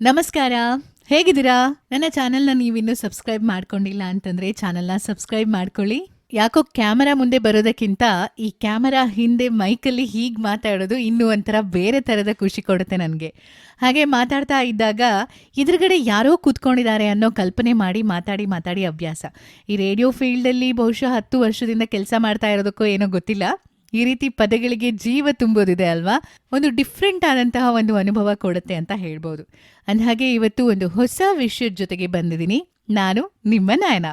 ನಮಸ್ಕಾರ. ಹೇಗಿದ್ದೀರಾ? ನನ್ನ ಚಾನೆಲ್ನ ನೀವಿನ್ನೂ ಸಬ್ಸ್ಕ್ರೈಬ್ ಮಾಡ್ಕೊಂಡಿಲ್ಲ ಅಂತಂದ್ರೆ ಚಾನೆಲ್ನ ಸಬ್ಸ್ಕ್ರೈಬ್ ಮಾಡ್ಕೊಳ್ಳಿ. ಯಾಕೋ ಕ್ಯಾಮರಾ ಮುಂದೆ ಬರೋದಕ್ಕಿಂತ ಈ ಕ್ಯಾಮರಾ ಹಿಂದೆ ಮೈಕಲ್ಲಿ ಹೀಗೆ ಮಾತಾಡೋದು ಇನ್ನೂ ಒಂಥರ ಬೇರೆ ಥರದ ಖುಷಿ ಕೊಡುತ್ತೆ ನನಗೆ. ಹಾಗೆ ಮಾತಾಡ್ತಾ ಇದ್ದಾಗ ಎದುರುಗಡೆ ಯಾರೋ ಕೂತ್ಕೊಂಡಿದ್ದಾರೆ ಅನ್ನೋ ಕಲ್ಪನೆ ಮಾಡಿ ಮಾತಾಡಿ ಮಾತಾಡಿ ಅಭ್ಯಾಸ. ಈ ರೇಡಿಯೋ ಫೀಲ್ಡಲ್ಲಿ ಬಹುಶಃ ಹತ್ತು ವರ್ಷದಿಂದ ಕೆಲಸ ಮಾಡ್ತಾ ಇರೋದಕ್ಕೋ ಏನೋ ಗೊತ್ತಿಲ್ಲ. ಈ ರೀತಿ ಪದಗಳಿಗೆ ಜೀವ ತುಂಬೋದಿದೆ ಅಲ್ವಾ? ಒಂದು ಡಿಫ್ರೆಂಟ್ ಆದಂತಹ ಒಂದು ಅನುಭವ ಕೊಡುತ್ತೆ ಅಂತ ಹೇಳ್ಬೋದು. ಅಂದಹಾಗೆ ಇವತ್ತು ಒಂದು ಹೊಸ ವಿಷಯದ ಜೊತೆಗೆ ಬಂದಿದ್ದೀನಿ. ನಾನು ನಿಮ್ಮ ನಾಯನ.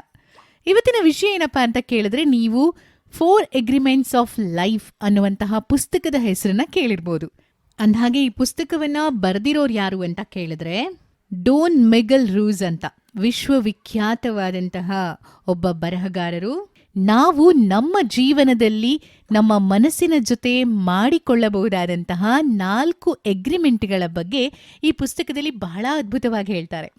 ಇವತ್ತಿನ ವಿಷಯ ಏನಪ್ಪ ಅಂತ ಕೇಳಿದ್ರೆ ನೀವು ಫೋರ್ ಎಗ್ರಿಮೆಂಟ್ಸ್ ಆಫ್ ಲೈಫ್ ಅನ್ನುವಂತಹ ಪುಸ್ತಕದ ಹೆಸರನ್ನ ಕೇಳಿರ್ಬೋದು. ಅಂದಹಾಗೆ ಈ ಪುಸ್ತಕವನ್ನ ಬರೆದಿರೋರು ಯಾರು ಅಂತ ಕೇಳಿದ್ರೆ ಡೋನ್ ಮೆಗಲ್ ರೂಸ್ ಅಂತ ವಿಶ್ವವಿಖ್ಯಾತವಾದಂತಹ ಒಬ್ಬ ಬರಹಗಾರರು ನಾವು ನಮ್ಮ ಜೀವನದಲ್ಲಿ ನಮ್ಮ ಮನಸ್ಸಿನ ಜೊತೆ ಮಾಡಿಕೊಳ್ಳಬಹುದಾದಂತಹ ನಾಲ್ಕು ಎಗ್ರಿಮೆಂಟ್ಗಳ ಬಗ್ಗೆ ಈ ಪುಸ್ತಕದಲ್ಲಿ ಬಹಳ ಅದ್ಭುತವಾಗಿ ಹೇಳ್ತಾರೆ.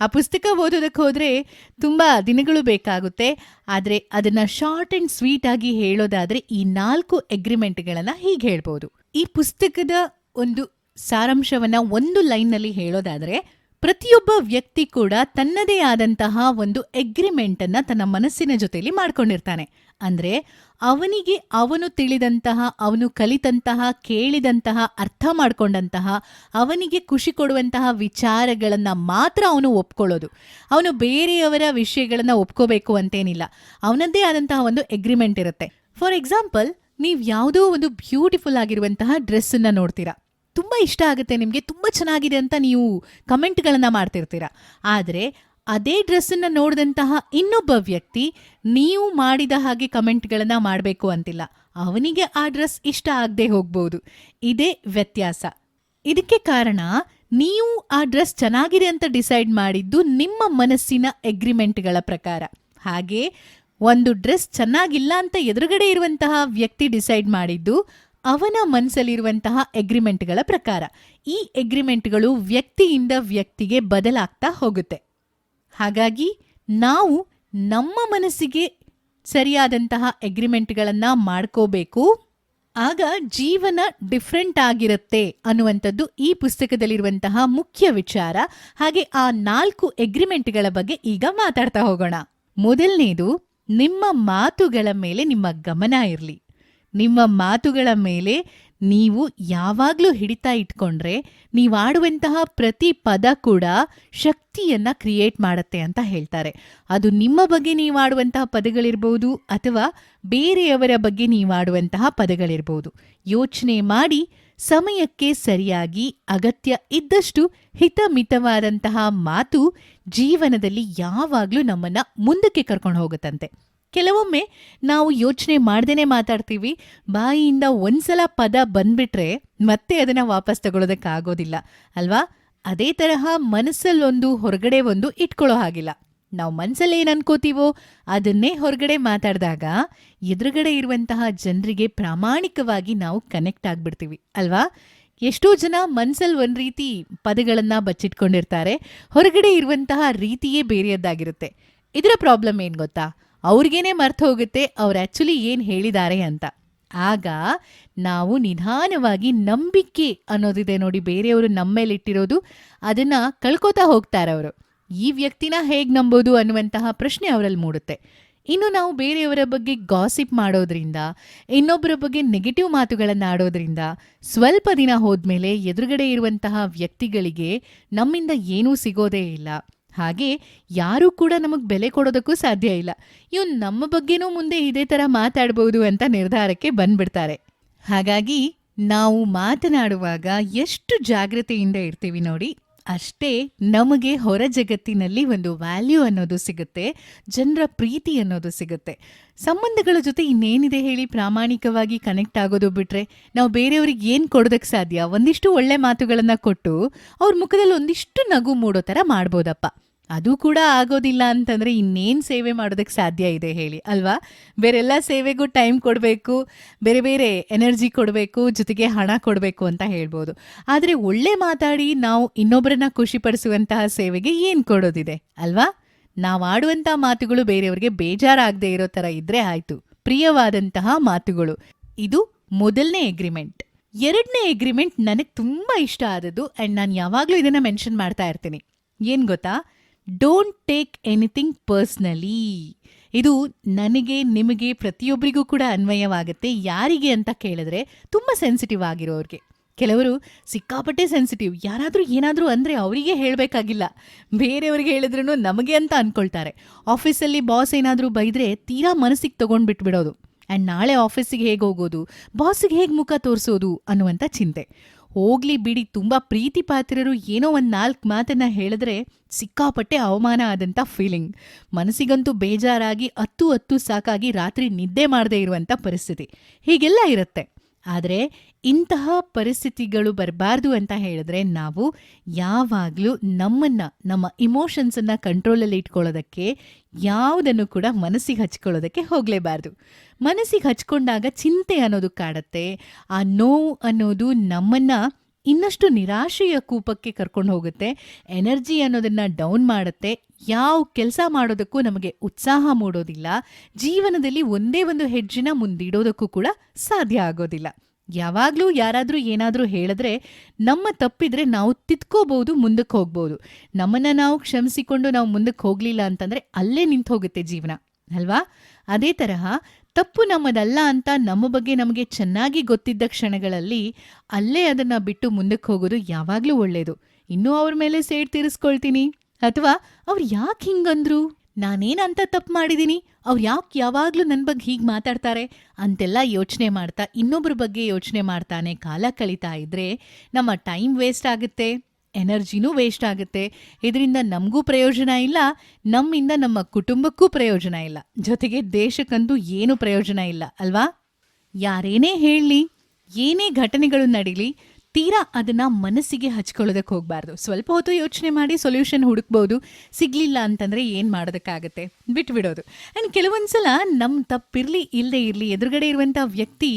ಆ ಪುಸ್ತಕ ಓದೋದಕ್ಕೆ ಹೋದರೆ ತುಂಬ ದಿನಗಳು ಬೇಕಾಗುತ್ತೆ. ಆದರೆ ಅದನ್ನು ಶಾರ್ಟ್ ಆ್ಯಂಡ್ ಸ್ವೀಟಾಗಿ ಹೇಳೋದಾದರೆ ಈ ನಾಲ್ಕು ಎಗ್ರಿಮೆಂಟ್ಗಳನ್ನು ಹೀಗೆ ಹೇಳ್ಬೋದು. ಈ ಪುಸ್ತಕದ ಒಂದು ಸಾರಾಂಶವನ್ನು ಒಂದು ಲೈನ್ನಲ್ಲಿ ಹೇಳೋದಾದರೆ ಪ್ರತಿಯೊಬ್ಬ ವ್ಯಕ್ತಿ ಕೂಡ ತನ್ನದೇ ಆದಂತಹ ಒಂದು ಎಗ್ರಿಮೆಂಟ್ ಅನ್ನ ತನ್ನ ಮನಸ್ಸಿನ ಜೊತೆಯಲ್ಲಿ ಮಾಡ್ಕೊಂಡಿರ್ತಾನೆ. ಅಂದ್ರೆ ಅವನಿಗೆ ಅವನು ತಿಳಿದಂತಹ, ಅವನು ಕಲಿತಂತಹ, ಕೇಳಿದಂತಹ, ಅರ್ಥ ಮಾಡ್ಕೊಂಡಂತಹ, ಅವನಿಗೆ ಖುಷಿ ಕೊಡುವಂತಹ ವಿಚಾರಗಳನ್ನ ಮಾತ್ರ ಅವನು ಒಪ್ಕೊಳ್ಳೋದು. ಅವನು ಬೇರೆಯವರ ವಿಷಯಗಳನ್ನ ಒಪ್ಕೋಬೇಕು ಅಂತೇನಿಲ್ಲ. ಅವನದ್ದೇ ಆದಂತಹ ಒಂದು ಎಗ್ರಿಮೆಂಟ್ ಇರುತ್ತೆ. ಫಾರ್ ಎಕ್ಸಾಂಪಲ್ ನೀವು ಯಾವುದೋ ಒಂದು ಬ್ಯೂಟಿಫುಲ್ ಆಗಿರುವಂತಹ ಡ್ರೆಸ್ಸನ್ನ ನೋಡ್ತೀರಾ. ತುಂಬ ಇಷ್ಟ ಆಗುತ್ತೆ ನಿಮಗೆ, ತುಂಬ ಚೆನ್ನಾಗಿದೆ ಅಂತ ನೀವು ಕಮೆಂಟ್ಗಳನ್ನು ಮಾಡ್ತಿರ್ತೀರ. ಆದರೆ ಅದೇ ಡ್ರೆಸ್ಸನ್ನು ನೋಡಿದಂತಹ ಇನ್ನೊಬ್ಬ ವ್ಯಕ್ತಿ ನೀವು ಮಾಡಿದ ಹಾಗೆ ಕಮೆಂಟ್ಗಳನ್ನು ಮಾಡಬೇಕು ಅಂತಿಲ್ಲ. ಅವನಿಗೆ ಆ ಡ್ರೆಸ್ ಇಷ್ಟ ಆಗದೆ ಹೋಗ್ಬೋದು. ಇದೇ ವ್ಯತ್ಯಾಸ. ಇದಕ್ಕೆ ಕಾರಣ ನೀವು ಆ ಡ್ರೆಸ್ ಚೆನ್ನಾಗಿದೆ ಅಂತ ಡಿಸೈಡ್ ಮಾಡಿದ್ದು ನಿಮ್ಮ ಮನಸ್ಸಿನ ಎಗ್ರಿಮೆಂಟ್ಗಳ ಪ್ರಕಾರ. ಹಾಗೆ ಒಂದು ಡ್ರೆಸ್ ಚೆನ್ನಾಗಿಲ್ಲ ಅಂತ ಎದುರುಗಡೆ ಇರುವಂತಹ ವ್ಯಕ್ತಿ ಡಿಸೈಡ್ ಮಾಡಿದ್ದು ಅವನ ಮನಸ್ಸಲ್ಲಿರುವಂತಹ ಎಗ್ರಿಮೆಂಟ್ಗಳ ಪ್ರಕಾರ, ಈ ಎಗ್ರಿಮೆಂಟ್ಗಳು ವ್ಯಕ್ತಿಯಿಂದ ವ್ಯಕ್ತಿಗೆ ಬದಲಾಗ್ತಾ ಹೋಗುತ್ತೆ. ಹಾಗಾಗಿ, ನಾವು ನಮ್ಮ ಮನಸ್ಸಿಗೆ ಸರಿಯಾದಂತಹ ಎಗ್ರಿಮೆಂಟ್ಗಳನ್ನು ಮಾಡ್ಕೋಬೇಕು, ಆಗ ಜೀವನ ಡಿಫ್ರೆಂಟ್ ಆಗಿರುತ್ತೆ ಅನ್ನುವಂಥದ್ದು ಈ ಪುಸ್ತಕದಲ್ಲಿರುವಂತಹ ಮುಖ್ಯ ವಿಚಾರ. ಹಾಗೆ ಆ ನಾಲ್ಕು ಎಗ್ರಿಮೆಂಟ್ಗಳ ಬಗ್ಗೆ ಈಗ ಮಾತಾಡ್ತಾ ಹೋಗೋಣ. ಮೊದಲನೇದು, ನಿಮ್ಮ ಮಾತುಗಳ ಮೇಲೆ ನಿಮ್ಮ ಗಮನ ಇರಲಿ. ನಿಮ್ಮ ಮಾತುಗಳ ಮೇಲೆ ನೀವು ಯಾವಾಗಲೂ ಹಿಡಿತಾ ಇಟ್ಕೊಂಡ್ರೆ ನೀವು ಆಡುವಂತಹ ಪ್ರತಿ ಪದ ಕೂಡ ಶಕ್ತಿಯನ್ನ ಕ್ರಿಯೇಟ್ ಮಾಡುತ್ತೆ ಅಂತ ಹೇಳ್ತಾರೆ. ಅದು ನಿಮ್ಮ ಬಗ್ಗೆ ನೀವು ಆಡುವಂತಹ ಪದಗಳಿರ್ಬೋದು ಅಥವಾ ಬೇರೆಯವರ ಬಗ್ಗೆ ನೀವು ಆಡುವಂತಹ ಪದಗಳಿರ್ಬೋದು. ಯೋಚನೆ ಮಾಡಿ ಸಮಯಕ್ಕೆ ಸರಿಯಾಗಿ ಅಗತ್ಯ ಇದ್ದಷ್ಟು ಹಿತಮಿತವಾದಂತಹ ಮಾತು ಜೀವನದಲ್ಲಿ ಯಾವಾಗಲೂ ನಮ್ಮನ್ನ ಮುಂದಕ್ಕೆ ಕರ್ಕೊಂಡು ಹೋಗುತ್ತಂತೆ. ಕೆಲವೊಮ್ಮೆ ನಾವು ಯೋಚನೆ ಮಾಡ್ದೇನೆ ಮಾತಾಡ್ತೀವಿ, ಬಾಯಿಯಿಂದ ಒಂದ್ಸಲ ಪದ ಬಂದ್ಬಿಟ್ರೆ ಮತ್ತೆ ಅದನ್ನ ವಾಪಸ್ ತಗೊಳ್ಳೋದಕ್ಕಾಗೋದಿಲ್ಲ ಅಲ್ವಾ? ಅದೇ ತರಹ ಮನಸ್ಸಲ್ಲೊಂದು ಹೊರಗಡೆ ಒಂದು ಇಟ್ಕೊಳ್ಳೋ ಹಾಗಿಲ್ಲ. ನಾವು ಮನಸ್ಸಲ್ಲಿ ಏನು ಅನ್ಕೋತೀವೋ ಅದನ್ನೇ ಹೊರಗಡೆ ಮಾತಾಡಿದಾಗ ಎದುರುಗಡೆ ಇರುವಂತಹ ಜನರಿಗೆ ಪ್ರಾಮಾಣಿಕವಾಗಿ ನಾವು ಕನೆಕ್ಟ್ ಆಗ್ಬಿಡ್ತೀವಿ, ಅಲ್ವಾ? ಎಷ್ಟೋ ಜನ ಮನ್ಸಲ್ಲಿ ಒಂದು ರೀತಿ ಪದಗಳನ್ನ ಬಚ್ಚಿಟ್ಕೊಂಡಿರ್ತಾರೆ, ಹೊರಗಡೆ ಇರುವಂತಹ ರೀತಿಯೇ ಬೇರೆಯದ್ದಾಗಿರುತ್ತೆ. ಇದರ ಪ್ರಾಬ್ಲಮ್ ಏನು ಗೊತ್ತಾ? ಅವ್ರಿಗೇನೆ ಮರ್ತು ಹೋಗುತ್ತೆ, ಅವ್ರು ಆ್ಯಕ್ಚುಲಿ ಏನು ಹೇಳಿದ್ದಾರೆ ಅಂತ. ಆಗ ನಾವು ನಿಧಾನವಾಗಿ ನಂಬಿಕೆ ಅನ್ನೋದಿದೆ ನೋಡಿ, ಬೇರೆಯವರು ನಮ್ಮ ಮೇಲೆ ಇಟ್ಟಿರೋದು, ಅದನ್ನ ಕಳ್ಕೊತಾ ಹೋಗ್ತಾರೆ ಅವರು. ಈ ವ್ಯಕ್ತಿನ ಹೇಗೆ ನಂಬೋದು ಅನ್ನುವಂತಹ ಪ್ರಶ್ನೆ ಅವರಲ್ಲಿ ಮೂಡುತ್ತೆ. ಇನ್ನು ನಾವು ಬೇರೆಯವರ ಬಗ್ಗೆ ಗಾಸಿಪ್ ಮಾಡೋದ್ರಿಂದ ಇನ್ನೊಬ್ಬರ ಬಗ್ಗೆ ನೆಗೆಟಿವ್ ಮಾತುಗಳನ್ನು ಆಡೋದ್ರಿಂದ, ಸ್ವಲ್ಪ ದಿನ ಹೋದ್ಮೇಲೆ ಎದುರುಗಡೆ ಇರುವಂತಹ ವ್ಯಕ್ತಿಗಳಿಗೆ ನಮ್ಮಿಂದ ಏನೂ ಸಿಗೋದೇ ಇಲ್ಲ. ಹಾಗೆ ಯಾರೂ ಕೂಡ ನಮಗೆ ಬೆಲೆ ಕೊಡೋದಕ್ಕೂ ಸಾಧ್ಯ ಇಲ್ಲ. ಇವ್ ನಮ್ಮ ಬಗ್ಗೆನೂ ಮುಂದೆ ಇದೇ ಥರ ಮಾತಾಡಬಹುದು ಅಂತ ನಿರ್ಧಾರಕ್ಕೆ ಬಂದ್ಬಿಡ್ತಾರೆ. ಹಾಗಾಗಿ ನಾವು ಮಾತನಾಡುವಾಗ ಎಷ್ಟು ಜಾಗ್ರತೆಯಿಂದ ಇರ್ತೀವಿ ನೋಡಿ. ಅಷ್ಟೇ ನಮಗೆ ಹೊರ ಜಗತ್ತಿನಲ್ಲಿ ಒಂದು ವ್ಯಾಲ್ಯೂ ಅನ್ನೋದು ಸಿಗುತ್ತೆ, ಜನರ ಪ್ರೀತಿ ಅನ್ನೋದು ಸಿಗುತ್ತೆ. ಸಂಬಂಧಗಳ ಜೊತೆ ಇನ್ನೇನಿದೆ ಹೇಳಿ ಪ್ರಾಮಾಣಿಕವಾಗಿ ಕನೆಕ್ಟ್ ಆಗೋದು ಬಿಟ್ರೆ, ನಾವು ಬೇರೆಯವ್ರಿಗೆ ಏನು ಕೊಡೋದಕ್ಕೆ ಸಾಧ್ಯ? ಒಂದಿಷ್ಟು ಒಳ್ಳೆ ಮಾತುಗಳನ್ನು ಕೊಟ್ಟು ಅವ್ರ ಮುಖದಲ್ಲಿ ಒಂದಿಷ್ಟು ನಗು ಮೂಡೋ ಥರ ಮಾಡ್ಬೋದಪ್ಪ. ಅದು ಕೂಡ ಆಗೋದಿಲ್ಲ ಅಂತಂದ್ರೆ ಇನ್ನೇನು ಸೇವೆ ಮಾಡೋದಕ್ಕೆ ಸಾಧ್ಯ ಇದೆ ಹೇಳಿ, ಅಲ್ವಾ? ಬೇರೆಲ್ಲ ಸೇವೆಗೂ ಟೈಮ್ ಕೊಡಬೇಕು, ಬೇರೆ ಬೇರೆ ಎನರ್ಜಿ ಕೊಡಬೇಕು, ಜೊತೆಗೆ ಹಣ ಕೊಡಬೇಕು ಅಂತ ಹೇಳ್ಬೋದು. ಆದರೆ ಒಳ್ಳೆ ಮಾತಾಡಿ ನಾವು ಇನ್ನೊಬ್ಬರನ್ನ ಖುಷಿಪಡಿಸುವಂತಹ ಸೇವೆಗೆ ಏನು ಕೊಡೋದಿದೆ, ಅಲ್ವಾ? ನಾವು ಆಡುವಂಥ ಮಾತುಗಳು ಬೇರೆಯವರಿಗೆ ಬೇಜಾರಾಗದೆ ಇರೋ ಥರ ಇದ್ರೆ ಆಯ್ತು. ಪ್ರಿಯವಾದಂತಹ ಮಾತುಗಳು. ಇದು ಮೊದಲನೇ ಎಗ್ರಿಮೆಂಟ್ ಎರಡನೇ ಎಗ್ರಿಮೆಂಟ್ ನನಗೆ ತುಂಬ ಇಷ್ಟ ಆದದ್ದು ಆ್ಯಂಡ್ ನಾನು ಯಾವಾಗಲೂ ಇದನ್ನು ಮೆನ್ಷನ್ ಮಾಡ್ತಾ ಇರ್ತೀನಿ. ಏನು ಗೊತ್ತಾ? ಡೋಂಟ್ ಟೇಕ್ ಎನಿಥಿಂಗ್ ಪರ್ಸ್ನಲಿ ಇದು ನನಗೆ, ನಿಮಗೆ ಪ್ರತಿಯೊಬ್ಬರಿಗೂ ಕೂಡ ಅನ್ವಯವಾಗುತ್ತೆ. ಯಾರಿಗೆ ಅಂತ ಕೇಳಿದ್ರೆ ತುಂಬ ಸೆನ್ಸಿಟಿವ್ ಆಗಿರೋರಿಗೆ. ಕೆಲವರು ಸಿಕ್ಕಾಪಟ್ಟೆ ಸೆನ್ಸಿಟಿವ್ ಯಾರಾದರೂ ಏನಾದರೂ ಅಂದರೆ ಅವರಿಗೆ ಹೇಳಬೇಕಾಗಿಲ್ಲ. ಬೇರೆಯವ್ರಿಗೆ ಹೇಳಿದ್ರೂ ನಮಗೆ ಅಂತ ಅಂದ್ಕೊಳ್ತಾರೆ ಆಫೀಸಲ್ಲಿ ಬಾಸ್ ಏನಾದರೂ ಬೈದರೆ ತೀರಾ ಮನಸ್ಸಿಗೆ ತೊಗೊಂಡು ಬಿಟ್ಬಿಡೋದು ಆ್ಯಂಡ್ ನಾಳೆ ಆಫೀಸಿಗೆ ಹೇಗೆ ಹೋಗೋದು? ಬಾಸಿಗೆ ಹೇಗೆ ಮುಖ ತೋರಿಸೋದು ಅನ್ನುವಂಥ ಚಿಂತೆ. ಹೋಗ್ಲಿ ಬಿಡಿ. ತುಂಬ ಪ್ರೀತಿ ಪಾತ್ರರು ಏನೋ ಒಂದು ನಾಲ್ಕು ಮಾತನ್ನ ಹೇಳಿದ್ರೆ ಸಿಕ್ಕಾಪಟ್ಟೆ ಅವಮಾನ ಆದಂಥ ಫೀಲಿಂಗ್ ಮನಸ್ಸಿಗಂತೂ ಬೇಜಾರಾಗಿ ಹತ್ತು ಹತ್ತು ಸಾಕಾಗಿ ರಾತ್ರಿ ನಿದ್ದೆ ಮಾಡದೇ ಇರುವಂಥ ಪರಿಸ್ಥಿತಿ. ಹೀಗೆಲ್ಲ ಇರುತ್ತೆ. ಆದರೆ ಇಂತಹ ಪರಿಸ್ಥಿತಿಗಳು ಬರಬಾರ್ದು ಅಂತ ಹೇಳಿದ್ರೆ ನಾವು ಯಾವಾಗಲೂ ನಮ್ಮನ್ನು, ನಮ್ಮ ಇಮೋಷನ್ಸನ್ನು ಕಂಟ್ರೋಲಲ್ಲಿ ಇಟ್ಕೊಳ್ಳೋದಕ್ಕೆ ಯಾವುದನ್ನು ಕೂಡ ಮನಸ್ಸಿಗೆ ಹಚ್ಕೊಳ್ಳೋದಕ್ಕೆ ಹೋಗಲೇಬಾರ್ದು. ಮನಸ್ಸಿಗೆ ಹಚ್ಕೊಂಡಾಗ ಚಿಂತೆ ಅನ್ನೋದು ಕಾಡತ್ತೆ. ಆ ನೋವು ಅನ್ನೋದು ನಮ್ಮನ್ನ ಇನ್ನಷ್ಟು ನಿರಾಶೆಯ ಕೂಪಕ್ಕೆ ಕರ್ಕೊಂಡು ಹೋಗುತ್ತೆ. ಎನರ್ಜಿ ಅನ್ನೋದನ್ನ ಡೌನ್ ಮಾಡುತ್ತೆ. ಯಾವ ಕೆಲಸ ಮಾಡೋದಕ್ಕೂ ನಮಗೆ ಉತ್ಸಾಹ ಮೂಡೋದಿಲ್ಲ. ಜೀವನದಲ್ಲಿ ಒಂದೇ ಒಂದು ಹೆಜ್ಜಿನ ಮುಂದಿಡೋದಕ್ಕೂ ಕೂಡ ಸಾಧ್ಯ ಆಗೋದಿಲ್ಲ. ಯಾವಾಗಲೂ ಯಾರಾದರೂ ಏನಾದರೂ ಹೇಳಿದ್ರೆ, ನಮ್ಮ ತಪ್ಪಿದ್ರೆ ನಾವು ತಿದ್ಕೋಬಹುದು ಮುಂದಕ್ಕೆ ಹೋಗ್ಬೋದು. ನಮ್ಮನ್ನ ನಾವು ಕ್ಷಮಿಸಿಕೊಂಡು ನಾವು ಮುಂದಕ್ಕೆ ಹೋಗಲಿಲ್ಲ ಅಂತಂದ್ರೆ ಅಲ್ಲೇ ನಿಂತು ಹೋಗುತ್ತೆ ಜೀವನ. ಅಲ್ವಾ? ಅದೇ ತರಹ ತಪ್ಪು ನಮ್ಮದಲ್ಲ ಅಂತ ನಮ್ಮ ಬಗ್ಗೆ ನಮಗೆ ಚೆನ್ನಾಗಿ ಗೊತ್ತಿದ್ದ ಕ್ಷಣಗಳಲ್ಲಿ ಅಲ್ಲೇ ಅದನ್ನ ಬಿಟ್ಟು ಮುಂದಕ್ಕೆ ಹೋಗೋದು ಯಾವಾಗಲೂ ಒಳ್ಳೆಯದು ಇನ್ನೂ ಅವ್ರ ಮೇಲೆ ಸೇಡ್ ತೀರಿಸ್ಕೊಳ್ತೀನಿ. ಅಥವಾ ಅವ್ರು ಯಾಕೆ ಹಿಂಗಂದ್ರು? ನಾನೇನಂತ ತಪ್ಪು ಮಾಡಿದ್ದೀನಿ ಅವ್ರು ಯಾಕೆ ಯಾವಾಗಲೂ ನನ್ನ ಬಗ್ಗೆ ಹೀಗೆ ಮಾತಾಡ್ತಾರೆ? ಅಂತೆಲ್ಲ ಯೋಚನೆ ಮಾಡ್ತಾ ಇನ್ನೊಬ್ಬರ ಬಗ್ಗೆ ಯೋಚನೆ ಮಾಡ್ತಾನೆ ಕಾಲ ಕಳೀತಾ ಇದ್ರೆ ನಮ್ಮ ಟೈಮ್ ವೇಸ್ಟ್ ಆಗುತ್ತೆ. ಎನರ್ಜಿನೂ ವೇಸ್ಟ್ ಆಗುತ್ತೆ. ಇದರಿಂದ ನಮಗೂ ಪ್ರಯೋಜನ ಇಲ್ಲ, ನಮ್ಮಿಂದ ನಮ್ಮ ಕುಟುಂಬಕ್ಕೂ ಪ್ರಯೋಜನ ಇಲ್ಲ. ಜೊತೆಗೆ ದೇಶಕ್ಕಂತೂ ಏನೂ ಪ್ರಯೋಜನ ಇಲ್ಲ, ಅಲ್ವಾ? ಯಾರೇನೇ ಹೇಳಲಿ ಏನೇ ಘಟನೆಗಳು ನಡೀಲಿ ತೀರಾ ಅದನ್ನ ಮನಸ್ಸಿಗೆ ಹಚ್ಕೊಳ್ಳೋದಕ್ಕೆ ಹೋಗಬಾರ್ದು. ಸ್ವಲ್ಪ ಹೊತ್ತು ಯೋಚನೆ ಮಾಡಿ ಸೊಲ್ಯೂಷನ್ ಹುಡುಕ್ಬೋದು. ಸಿಗ್ಲಿಲ್ಲ ಅಂತಂದ್ರೆ ಏನು ಮಾಡೋದಕ್ಕಾಗತ್ತೆ? ಬಿಟ್ಬಿಡೋದು. ಆ್ಯಂಡ್ ಕೆಲವೊಂದ್ಸಲ ನಮ್ಮ ತಪ್ಪಿರಲಿ ಇಲ್ಲದೆ ಇರಲಿ, ಎದುರುಗಡೆ ಇರುವಂಥ ವ್ಯಕ್ತಿ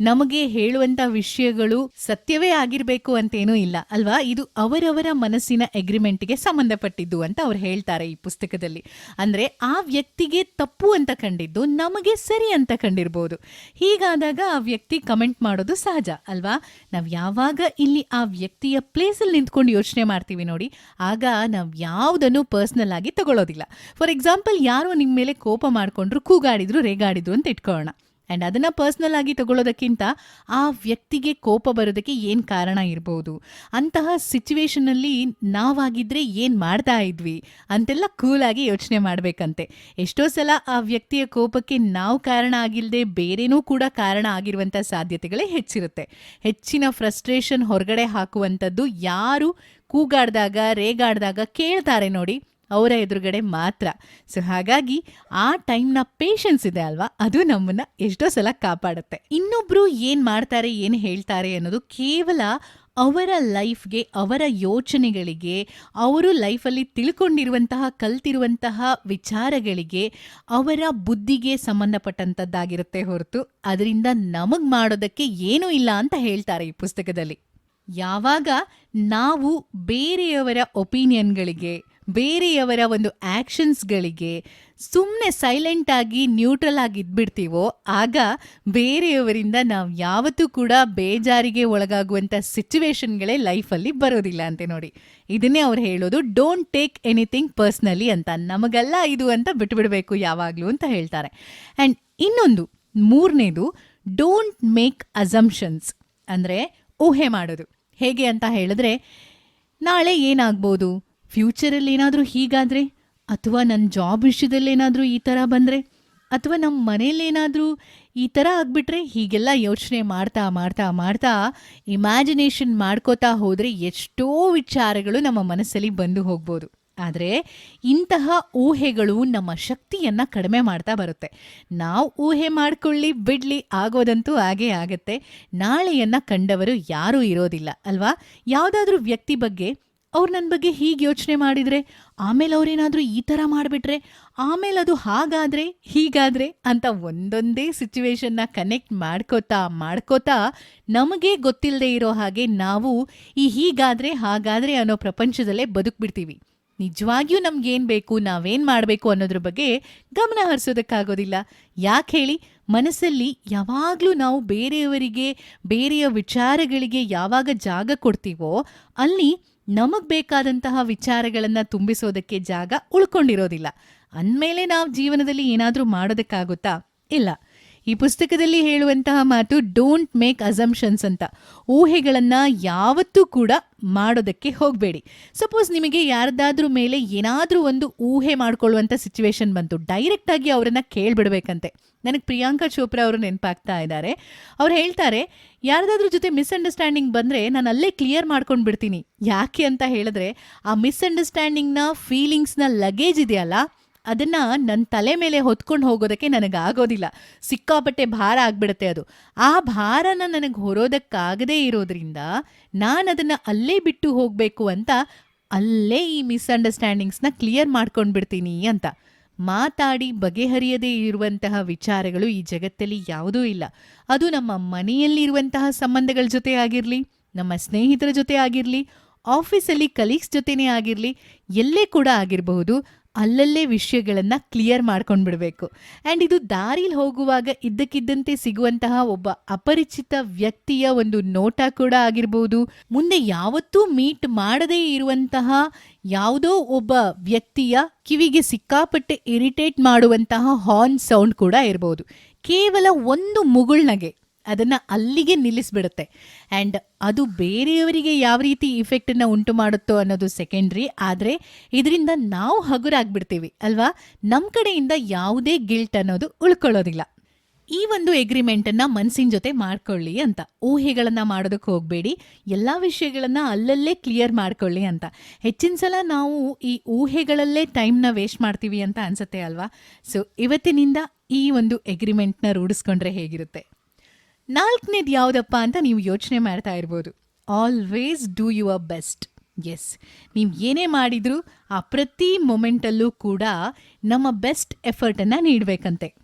ನಮಗೆ ಹೇಳುವಂಥ ವಿಷಯಗಳು ಸತ್ಯವೇ ಆಗಿರಬೇಕು ಅಂತೇನೂ ಇಲ್ಲ, ಅಲ್ವಾ? ಇದು ಅವರವರ ಮನಸ್ಸಿನ ಎಗ್ರಿಮೆಂಟ್ಗೆ ಸಂಬಂಧಪಟ್ಟಿದ್ದು ಅಂತ ಅವ್ರು ಹೇಳ್ತಾರೆ ಈ ಪುಸ್ತಕದಲ್ಲಿ. ಅಂದರೆ ಆ ವ್ಯಕ್ತಿಗೆ ತಪ್ಪು ಅಂತ ಕಂಡಿದ್ದು ನಮಗೆ ಸರಿ ಅಂತ ಕಂಡಿರ್ಬೋದು. ಹೀಗಾದಾಗ ಆ ವ್ಯಕ್ತಿ ಕಮೆಂಟ್ ಮಾಡೋದು ಸಹಜ, ಅಲ್ವಾ? ನಾವು ಯಾವಾಗ ಇಲ್ಲಿ ಆ ವ್ಯಕ್ತಿಯ ಪ್ಲೇಸಲ್ಲಿ ನಿಂತ್ಕೊಂಡು ಯೋಚನೆ ಮಾಡ್ತೀವಿ ನೋಡಿ. ಆಗ ನಾವು ಯಾವುದನ್ನು ಪರ್ಸ್ನಲ್ ಆಗಿ ತಗೊಳ್ಳೋದಿಲ್ಲ ಫಾರ್ ಎಕ್ಸಾಂಪಲ್ ಯಾರೋ ನಿಮ್ಮ ಮೇಲೆ ಕೋಪ ಮಾಡಿಕೊಂಡ್ರು, ಕೂಗಾಡಿದ್ರು, ರೇಗಾಡಿದ್ರು ಅಂತ ಇಟ್ಕೊಳ್ಳೋಣ. ಆ್ಯಂಡ್ ಅದನ್ನು ಪರ್ಸ್ನಲ್ ಆಗಿ ತಗೊಳ್ಳೋದಕ್ಕಿಂತ ಆ ವ್ಯಕ್ತಿಗೆ ಕೋಪ ಬರೋದಕ್ಕೆ ಏನು ಕಾರಣ ಇರ್ಬೋದು? ಅಂತಹ ಸಿಚುವೇಶನಲ್ಲಿ ನಾವಾಗಿದ್ರೆ ಏನು ಮಾಡ್ತಾ ಇದ್ವಿ ಅಂತೆಲ್ಲ ಕೂಲಾಗಿ ಯೋಚನೆ ಮಾಡಬೇಕಂತೆ. ಎಷ್ಟೋ ಸಲ ಆ ವ್ಯಕ್ತಿಯ ಕೋಪಕ್ಕೆ ನಾವು ಕಾರಣ ಆಗಿಲ್ಲದೆ ಬೇರೆನೂ ಕೂಡ ಕಾರಣ ಆಗಿರುವಂಥ ಸಾಧ್ಯತೆಗಳೇ ಹೆಚ್ಚಿರುತ್ತೆ. ಹೆಚ್ಚಿನ ಫ್ರಸ್ಟ್ರೇಷನ್ ಹೊರಗಡೆ ಹಾಕುವಂಥದ್ದು ಯಾರು ಕೂಗಾಡಿದಾಗ, ರೇಗಾಡಿದಾಗ ಕೇಳ್ತಾರೆ ನೋಡಿ. ಅವರ ಎದುರುಗಡೆ ಮಾತ್ರ. ಸೊ ಹಾಗಾಗಿ ಆ ಟೈಮ್ನ ಪೇಷನ್ಸ್ ಇದೆ ಅಲ್ವಾ? ಅದು ನಮ್ಮನ್ನ ಎಷ್ಟೋ ಸಲ ಕಾಪಾಡುತ್ತೆ. ಇನ್ನೊಬ್ರು ಏನ್ ಮಾಡ್ತಾರೆ, ಏನು ಹೇಳ್ತಾರೆ ಅನ್ನೋದು ಕೇವಲ ಅವರ ಲೈಫ್ಗೆ ಅವರ ಯೋಚನೆಗಳಿಗೆ, ಅವರು ಲೈಫಲ್ಲಿ ತಿಳ್ಕೊಂಡಿರುವಂತಹ, ಕಲ್ತಿರುವಂತಹ ವಿಚಾರಗಳಿಗೆ ಅವರ ಬುದ್ಧಿಗೆ ಸಂಬಂಧಪಟ್ಟಂಥದ್ದಾಗಿರುತ್ತೆ ಹೊರತು. ಅದರಿಂದ ನಮಗ್ ಮಾಡೋದಕ್ಕೆ ಏನೂ ಇಲ್ಲ ಅಂತ ಹೇಳ್ತಾರೆ ಈ ಪುಸ್ತಕದಲ್ಲಿ. ಯಾವಾಗ ನಾವು ಬೇರೆಯವರ ಒಪಿನಿಯನ್ಗಳಿಗೆ ಬೇರೆಯವರ ಒಂದು ಆ್ಯಕ್ಷನ್ಸ್ಗಳಿಗೆ ಸುಮ್ಮನೆ ಸೈಲೆಂಟ್ ಆಗಿ ನ್ಯೂಟ್ರಲ್ ಆಗಿ ಇದ್ಬಿಡ್ತೀವೋ, ಆಗ ಬೇರೆಯವರಿಂದ ನಾವು ಯಾವತ್ತೂ ಕೂಡ ಬೇಜಾರಿಗೆ ಒಳಗಾಗುವಂಥ ಸಿಚುವೇಶನ್ಗಳೇ ಲೈಫಲ್ಲಿ ಬರೋದಿಲ್ಲ ಅಂತೆ ನೋಡಿ. ಇದನ್ನೇ ಅವ್ರು ಹೇಳೋದು ಡೋಂಟ್ ಟೇಕ್ ಎನಿಥಿಂಗ್ ಪರ್ಸ್ನಲಿ ಅಂತ. ನಮಗೆಲ್ಲ ಇದು ಅಂತ ಬಿಟ್ಬಿಡಬೇಕು ಯಾವಾಗಲೂ ಅಂತ ಹೇಳ್ತಾರೆ. ಆ್ಯಂಡ್ ಇನ್ನೊಂದು, ಮೂರನೇದು ಡೋಂಟ್ ಮೇಕ್ ಅಸಂಪ್ಷನ್ಸ್ ಅಂದರೆ ಊಹೆ ಮಾಡೋದು. ಹೇಗೆ ಅಂತ ಹೇಳಿದ್ರೆ, ನಾಳೆ ಏನಾಗ್ಬೋದು? ಫ್ಯೂಚರಲ್ಲಿ ಏನಾದರೂ ಹೀಗಾದರೆ? ಅಥವಾ ನನ್ನ ಜಾಬ್ ವಿಷಯದಲ್ಲಿ ಏನಾದರೂ ಈ ಥರ ಬಂದರೆ? ಅಥವಾ ನಮ್ಮ ಮನೇಲೇನಾದರೂ ಈ ಥರ ಆಗಿಬಿಟ್ರೆ ಹೀಗೆಲ್ಲ ಯೋಚನೆ ಮಾಡ್ತಾ ಮಾಡ್ತಾ ಮಾಡ್ತಾ ಇಮ್ಯಾಜಿನೇಷನ್ ಮಾಡ್ಕೋತಾ ಹೋದರೆ ಎಷ್ಟೋ ವಿಚಾರಗಳು ನಮ್ಮ ಮನಸ್ಸಲ್ಲಿ ಬಂದು ಹೋಗ್ಬೋದು. ಆದರೆ ಇಂತಹ ಊಹೆಗಳು ನಮ್ಮ ಶಕ್ತಿಯನ್ನು ಕಡಿಮೆ ಮಾಡ್ತಾ ಬರುತ್ತೆ. ನಾವು ಊಹೆ ಮಾಡಿಕೊಳ್ಳಿ, ಬಿಡಲಿ ಆಗೋದಂತೂ ಹಾಗೇ ಆಗತ್ತೆ. ನಾಳೆಯನ್ನು ಕಂಡವರು ಯಾರೂ ಇರೋದಿಲ್ಲ, ಅಲ್ವಾ? ಯಾವುದಾದ್ರೂ ವ್ಯಕ್ತಿ ಬಗ್ಗೆ ಅವ್ರು ನನ್ನ ಬಗ್ಗೆ ಹೀಗೆ ಯೋಚನೆ ಮಾಡಿದರೆ, ಆಮೇಲೆ ಅವರೇನಾದರೂ ಈ ಥರ ಮಾಡಿಬಿಟ್ರೆ, ಆಮೇಲೆ ಅದು ಹಾಗಾದರೆ, ಹೀಗಾದರೆ ಅಂತ ಒಂದೊಂದೇ ಸಿಚುವೇಶನ್ನ ಕನೆಕ್ಟ್ ಮಾಡ್ಕೋತಾ ಮಾಡ್ಕೋತಾ ನಮಗೆ ಗೊತ್ತಿಲ್ಲದೆ ಇರೋ ಹಾಗೆ ನಾವು ಈ ಹೀಗಾದರೆ, ಹಾಗಾದರೆ ಅನ್ನೋ ಪ್ರಪಂಚದಲ್ಲೇ ಬದುಕ್ಬಿಡ್ತೀವಿ. ನಿಜವಾಗಿಯೂ ನಮ್ಗೇನು ಬೇಕು, ನಾವೇನು ಮಾಡಬೇಕು ಅನ್ನೋದ್ರ ಬಗ್ಗೆ ಗಮನ ಹರಿಸೋದಕ್ಕಾಗೋದಿಲ್ಲ. ಯಾಕೆ ಹೇಳಿ? ಮನಸ್ಸಲ್ಲಿ ಯಾವಾಗಲೂ ನಾವು ಬೇರೆಯವರಿಗೆ, ಬೇರೆಯ ವಿಚಾರಗಳಿಗೆ ಯಾವಾಗ ಜಾಗ ಕೊಡ್ತೀವೋ, ಅಲ್ಲಿ ನಮಗೆ ಬೇಕಾದಂತಹ ವಿಚಾರಗಳನ್ನು ತುಂಬಿಸೋದಕ್ಕೆ ಜಾಗ ಉಳ್ಕೊಂಡಿರೋದಿಲ್ಲ. ಅಂದಮೇಲೆ ನಾವು ಜೀವನದಲ್ಲಿ ಏನಾದರೂ ಮಾಡೋದಕ್ಕಾಗುತ್ತಾ? ಇಲ್ಲ. ಈ ಪುಸ್ತಕದಲ್ಲಿ ಹೇಳುವಂತಹ ಮಾತು ಡೋಂಟ್ ಮೇಕ್ ಅಸಂಪ್ಷನ್ಸ್ ಅಂತ. ಊಹೆಗಳನ್ನು ಯಾವತ್ತೂ ಕೂಡ ಮಾಡೋದಕ್ಕೆ ಹೋಗಬೇಡಿ. ಸಪೋಸ್ ನಿಮಗೆ ಯಾರ್ದಾದ್ರೂ ಮೇಲೆ ಏನಾದರೂ ಒಂದು ಊಹೆ ಮಾಡ್ಕೊಳ್ಳುವಂಥ ಸಿಚುವೇಶನ್ ಬಂತು. ಡೈರೆಕ್ಟಾಗಿ ಅವರನ್ನು ಕೇಳಿಬಿಡ್ಬೇಕಂತೆ. ನನಗೆ ಪ್ರಿಯಾಂಕಾ ಚೋಪ್ರಾ ಅವರು ನೆನಪಾಗ್ತಾ ಇದ್ದಾರೆ. ಅವ್ರು ಹೇಳ್ತಾರೆ, ಯಾರ್ದಾದ್ರೂ ಜೊತೆ ಮಿಸ್ಅಂಡರ್ಸ್ಟ್ಯಾಂಡಿಂಗ್ ಬಂದರೆ ನಾನು ಅಲ್ಲೇ ಕ್ಲಿಯರ್ ಮಾಡ್ಕೊಂಡು ಬಿಡ್ತೀನಿ. ಯಾಕೆ ಅಂತ ಹೇಳಿದ್ರೆ, ಆ ಮಿಸ್ಅಂಡರ್ಸ್ಟ್ಯಾಂಡಿಂಗ್ನ ಫೀಲಿಂಗ್ಸ್ನ ಲಗೇಜ್ ಇದೆಯಲ್ಲ, ಅದನ್ನು ನನ್ನ ತಲೆ ಮೇಲೆ ಹೊತ್ಕೊಂಡು ಹೋಗೋದಕ್ಕೆ ನನಗೆ ಆಗೋದಿಲ್ಲ. ಸಿಕ್ಕಾಪಟ್ಟೆ ಭಾರ ಆಗ್ಬಿಡುತ್ತೆ ಅದು. ಆ ಭಾರನ ನನಗೆ ಹೊರೋದಕ್ಕಾಗದೇ ಇರೋದ್ರಿಂದ ನಾನು ಅದನ್ನು ಅಲ್ಲೇ ಬಿಟ್ಟು ಹೋಗಬೇಕು ಅಂತ ಅಲ್ಲೇ ಈ ಮಿಸ್ಅಂಡರ್ಸ್ಟ್ಯಾಂಡಿಂಗ್ಸ್ನ ಕ್ಲಿಯರ್ ಮಾಡ್ಕೊಂಡು ಬಿಡ್ತೀನಿ ಅಂತ. ಮಾತಾಡಿ ಬಗೆಹರಿಯದೇ ಇರುವಂತಹ ವಿಚಾರಗಳು ಈ ಜಗತ್ತಲ್ಲಿ ಯಾವುದೂ ಇಲ್ಲ. ಅದು ನಮ್ಮ ಮನೆಯಲ್ಲಿರುವಂತಹ ಸಂಬಂಧಗಳ ಜೊತೆ ಆಗಿರಲಿ, ನಮ್ಮ ಸ್ನೇಹಿತರ ಜೊತೆ ಆಗಿರಲಿ, ಆಫೀಸಲ್ಲಿ ಕಲೀಗ್ಸ್ ಜೊತೆನೇ ಆಗಿರಲಿ, ಎಲ್ಲೇ ಕೂಡ ಆಗಿರಬಹುದು. ಅಲ್ಲಲ್ಲೇ ವಿಷಯಗಳನ್ನು ಕ್ಲಿಯರ್ ಮಾಡ್ಕೊಂಡು ಬಿಡಬೇಕು ಆ್ಯಂಡ್ ಇದು ದಾರಿಲಿ ಹೋಗುವಾಗ ಇದ್ದಕ್ಕಿದ್ದಂತೆ ಸಿಗುವಂತಹ ಒಬ್ಬ ಅಪರಿಚಿತ ವ್ಯಕ್ತಿಯ ಒಂದು ನೋಟ ಕೂಡ ಆಗಿರ್ಬೋದು. ಮುಂದೆ ಯಾವತ್ತೂ ಮೀಟ್ ಮಾಡದೇ ಇರುವಂತಹ ಯಾವುದೋ ಒಬ್ಬ ವ್ಯಕ್ತಿಯ ಕಿವಿಗೆ ಸಿಕ್ಕಾಪಟ್ಟೆ ಇರಿಟೇಟ್ ಮಾಡುವಂತಹ ಹಾರ್ನ್ ಸೌಂಡ್ ಕೂಡ ಇರಬಹುದು ಕೇವಲ ಒಂದು ಮುಗುಳ್ನಗೆ ಅದನ್ನ ಅಲ್ಲಿಗೆ ನಿಲ್ಲಿಸ್ಬಿಡುತ್ತೆ. ಆ್ಯಂಡ್ ಅದು ಬೇರೆಯವರಿಗೆ ಯಾವ ರೀತಿ ಇಫೆಕ್ಟನ್ನು ಉಂಟು ಮಾಡುತ್ತೋ ಅನ್ನೋದು ಸೆಕೆಂಡ್ರಿ ಆದರೆ ಇದರಿಂದ ನಾವು ಹಗುರಾಗ್ಬಿಡ್ತೀವಿ, ಅಲ್ವಾ? ನಮ್ಮ ಕಡೆಯಿಂದ ಯಾವುದೇ ಗಿಲ್ಟ್ ಅನ್ನೋದು ಉಳ್ಕೊಳ್ಳೋದಿಲ್ಲ. ಈ ಒಂದು ಎಗ್ರಿಮೆಂಟನ್ನು ಮನಸ್ಸಿನ ಜೊತೆ ಮಾಡ್ಕೊಳ್ಳಿ ಅಂತ. ಊಹೆಗಳನ್ನು ಮಾಡೋದಕ್ಕೆ ಹೋಗಬೇಡಿ. ಎಲ್ಲ ವಿಷಯಗಳನ್ನು ಅಲ್ಲಲ್ಲೇ ಕ್ಲಿಯರ್ ಮಾಡ್ಕೊಳ್ಳಿ ಅಂತ. ಹೆಚ್ಚಿನ ಸಲ ನಾವು ಈ ಊಹೆಗಳಲ್ಲೇ ಟೈಮ್ನ ವೇಸ್ಟ್ ಮಾಡ್ತೀವಿ ಅಂತ ಅನಿಸುತ್ತೆ, ಅಲ್ವಾ? ಸೊ ಇವತ್ತಿನಿಂದ ಈ ಒಂದು ಎಗ್ರಿಮೆಂಟ್ನ ರೂಢಿಸ್ಕೊಂಡ್ರೆ ಹೇಗಿರುತ್ತೆ? ನಾಲ್ಕನೇದು ಯಾವುದಪ್ಪ ಅಂತ ನೀವು ಯೋಚನೆ ಮಾಡ್ತಾ ಇರ್ಬೋದು. Always do your best yes ನೀವು ಏನೇ ಮಾಡಿದರೂ ಆ ಪ್ರತಿ ಮೊಮೆಂಟಲ್ಲೂ ಕೂಡ ನಮ್ಮ ಬೆಸ್ಟ್ ಎಫರ್ಟನ್ನು ನೀಡಬೇಕಂತೆ.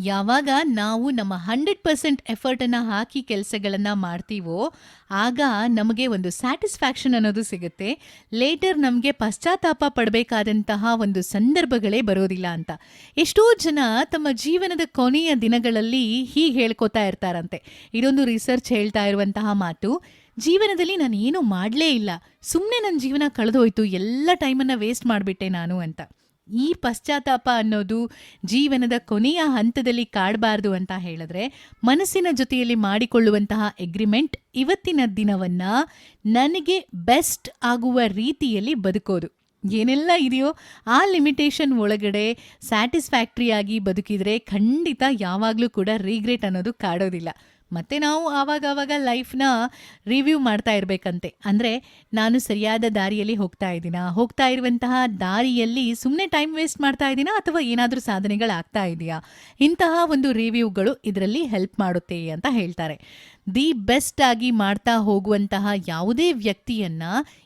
ಯಾವಾಗ ನಾವು ನಮ್ಮ ಹಂಡ್ರೆಡ್ ಪರ್ಸೆಂಟ್ ಎಫರ್ಟನ್ನು ಹಾಕಿ ಕೆಲಸಗಳನ್ನು ಮಾಡ್ತೀವೋ, ಆಗ ನಮಗೆ ಒಂದು ಸ್ಯಾಟಿಸ್ಫ್ಯಾಕ್ಷನ್ ಅನ್ನೋದು ಸಿಗುತ್ತೆ. ಲೇಟರ್ ನಮಗೆ ಪಶ್ಚಾತ್ತಾಪ ಪಡಬೇಕಾದಂತಹ ಒಂದು ಸಂದರ್ಭಗಳೇ ಬರೋದಿಲ್ಲ ಅಂತ. ಎಷ್ಟೋ ಜನ ತಮ್ಮ ಜೀವನದ ಕೊನೆಯ ದಿನಗಳಲ್ಲಿ ಹೀಗೆ ಹೇಳ್ಕೊತಾ ಇರ್ತಾರಂತೆ. ಇದೊಂದು ರಿಸರ್ಚ್ ಹೇಳ್ತಾ ಇರುವಂತಹ ಮಾತು. ಜೀವನದಲ್ಲಿ ನಾನು ಏನೂ ಮಾಡಲೇ ಇಲ್ಲ. ಸುಮ್ಮನೆ ನನ್ನ ಜೀವನ ಕಳೆದೋಯ್ತು. ಎಲ್ಲ ಟೈಮನ್ನು ವೇಸ್ಟ್ ಮಾಡಿಬಿಟ್ಟೆ ನಾನು ಅಂತ. ಈ ಪಶ್ಚಾತ್ತಾಪ ಅನ್ನೋದು ಜೀವನದ ಕೊನೆಯ ಹಂತದಲ್ಲಿ ಕಾಡಬಾರ್ದು ಅಂತ ಹೇಳಿದ್ರೆ ಮನಸ್ಸಿನ ಜೊತೆಯಲ್ಲಿ ಮಾಡಿಕೊಳ್ಳುವಂತಹ ಎಗ್ರಿಮೆಂಟ್ ಇವತ್ತಿನ ದಿನವನ್ನ ನನಗೆ ಬೆಸ್ಟ್ ಆಗುವ ರೀತಿಯಲ್ಲಿ ಬದುಕೋದು. ಏನೆಲ್ಲ ಇದೆಯೋ ಆ ಲಿಮಿಟೇಷನ್ ಒಳಗಡೆ ಸ್ಯಾಟಿಸ್ಫ್ಯಾಕ್ಟ್ರಿಯಾಗಿ ಬದುಕಿದರೆ ಖಂಡಿತ ಯಾವಾಗಲೂ ಕೂಡ ರಿಗ್ರೆಟ್ ಅನ್ನೋದು ಕಾಡೋದಿಲ್ಲ. ಮತ್ತೆ ನಾವು ಆವಾಗವಾಗ ಆವಾಗ ಲೈಫ್ನ ರಿವ್ಯೂ ಮಾಡ್ತಾ ಇರಬೇಕಂತೆ. ಅಂದರೆ ನಾನು ಸರಿಯಾದ ದಾರಿಯಲ್ಲಿ ಹೋಗ್ತಾ ಇದ್ದೀನಾ? ಹೋಗ್ತಾ ಇರುವಂತಹ ದಾರಿಯಲ್ಲಿ ಸುಮ್ಮನೆ ಟೈಮ್ ವೇಸ್ಟ್ ಮಾಡ್ತಾ ಇದ್ದೀನಾ? ಅಥವಾ ಏನಾದರೂ ಸಾಧನೆಗಳಾಗ್ತಾ ಇದೆಯಾ? ಇಂತಹ ಒಂದು ರಿವ್ಯೂಗಳು ಇದರಲ್ಲಿ ಹೆಲ್ಪ್ ಮಾಡುತ್ತೆ ಅಂತ ಹೇಳ್ತಾರೆ. ದಿ ಬೆಸ್ಟ್ ಆಗಿ ಮಾಡ್ತಾ ಹೋಗುವಂತಹ ಯಾವುದೇ ವ್ಯಕ್ತಿಯನ್ನ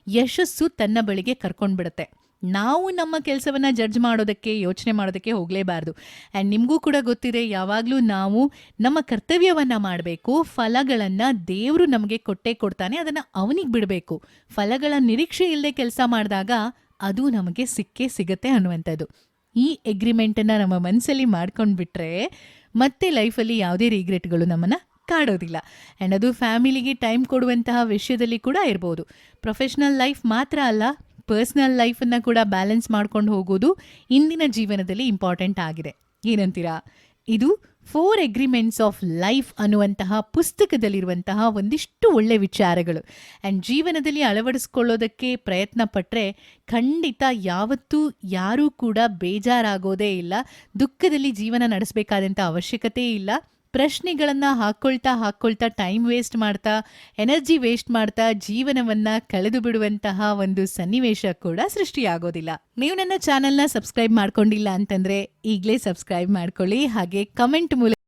ಯಶಸ್ಸು ತನ್ನ ಬಳಿಗೆ ಕರ್ಕೊಂಡ್ಬಿಡುತ್ತೆ. ನಾವು ನಮ್ಮ ಕೆಲಸವನ್ನ ಜಡ್ಜ್ ಮಾಡೋದಕ್ಕೆ, ಯೋಚನೆ ಮಾಡೋದಕ್ಕೆ ಹೋಗಲೇಬಾರ್ದು. ಆ್ಯಂಡ್ ನಿಮಗೂ ಕೂಡ ಗೊತ್ತಿದೆ, ಯಾವಾಗಲೂ ನಾವು ನಮ್ಮ ಕರ್ತವ್ಯವನ್ನ ಮಾಡಬೇಕು, ಫಲಗಳನ್ನು ದೇವರು ನಮಗೆ ಕೊಟ್ಟೇ ಕೊಡ್ತಾನೆ, ಅದನ್ನು ಅವನಿಗೆ ಬಿಡಬೇಕು. ಫಲಗಳ ನಿರೀಕ್ಷೆ ಇಲ್ಲದೆ ಕೆಲಸ ಮಾಡಿದಾಗ ಅದು ನಮಗೆ ಸಿಕ್ಕೇ ಸಿಗತ್ತೆ ಅನ್ನುವಂಥದ್ದು. ಈ ಎಗ್ರಿಮೆಂಟನ್ನು ನಮ್ಮ ಮನಸ್ಸಲ್ಲಿ ಮಾಡ್ಕೊಂಡು ಬಿಟ್ಟರೆ ಮತ್ತೆ ಲೈಫಲ್ಲಿ ಯಾವುದೇ ರಿಗ್ರೆಟ್ಗಳು ನಮ್ಮನ್ನು ಕಾಡೋದಿಲ್ಲ. ಆ್ಯಂಡ್ ಅದು ಫ್ಯಾಮಿಲಿಗೆ ಟೈಮ್ ಕೊಡುವಂತಹ ವಿಷಯದಲ್ಲಿ ಕೂಡ ಇರ್ಬೋದು. ಪ್ರೊಫೆಷ್ನಲ್ ಲೈಫ್ ಮಾತ್ರ ಅಲ್ಲ ಪರ್ಸ್ನಲ್ ಲೈಫನ್ನು ಕೂಡ ಬ್ಯಾಲೆನ್ಸ್ ಮಾಡ್ಕೊಂಡು ಹೋಗೋದು ಇಂದಿನ ಜೀವನದಲ್ಲಿ ಇಂಪಾರ್ಟೆಂಟ್ ಆಗಿದೆ. ಏನಂತೀರಾ? ಇದು ಫೋರ್ ಎಗ್ರಿಮೆಂಟ್ಸ್ ಆಫ್ ಲೈಫ್ ಅನ್ನುವಂತಹ ಪುಸ್ತಕದಲ್ಲಿರುವಂತಹ ಒಂದಿಷ್ಟು ಒಳ್ಳೆ ವಿಚಾರಗಳು. ಆ್ಯಂಡ್ ಜೀವನದಲ್ಲಿ ಅಳವಡಿಸ್ಕೊಳ್ಳೋದಕ್ಕೆ ಪ್ರಯತ್ನ ಪಟ್ಟರೆ ಖಂಡಿತ ಯಾವತ್ತೂ ಯಾರೂ ಕೂಡ ಬೇಜಾರಾಗೋದೇ ಇಲ್ಲ. ದುಃಖದಲ್ಲಿ ಜೀವನ ನಡೆಸಬೇಕಾದಂಥ ಅವಶ್ಯಕತೆ ಇಲ್ಲ. ಪ್ರಶ್ನೆಗಳನ್ನ ಹಾಕ್ಕೊಳ್ತಾ ಹಾಕ್ಕೊಳ್ತಾ ಟೈಮ್ ವೇಸ್ಟ್ ಮಾಡ್ತಾ ಎನರ್ಜಿ ವೇಸ್ಟ್ ಮಾಡ್ತಾ ಜೀವನವನ್ನ ಕಳೆದು ಬಿಡುವಂತಹ ಒಂದು ಸನ್ನಿವೇಶ ಕೂಡ ಸೃಷ್ಟಿಯಾಗೋದಿಲ್ಲ. ನೀವು ನನ್ನ ಚಾನೆಲ್ನ ಸಬ್ಸ್ಕ್ರೈಬ್ ಮಾಡ್ಕೊಂಡಿಲ್ಲ ಅಂತಂದ್ರೆ ಈಗಲೇ ಸಬ್ಸ್ಕ್ರೈಬ್ ಮಾಡ್ಕೊಳ್ಳಿ. ಹಾಗೆ ಕಮೆಂಟ್ ಮೂಲಕ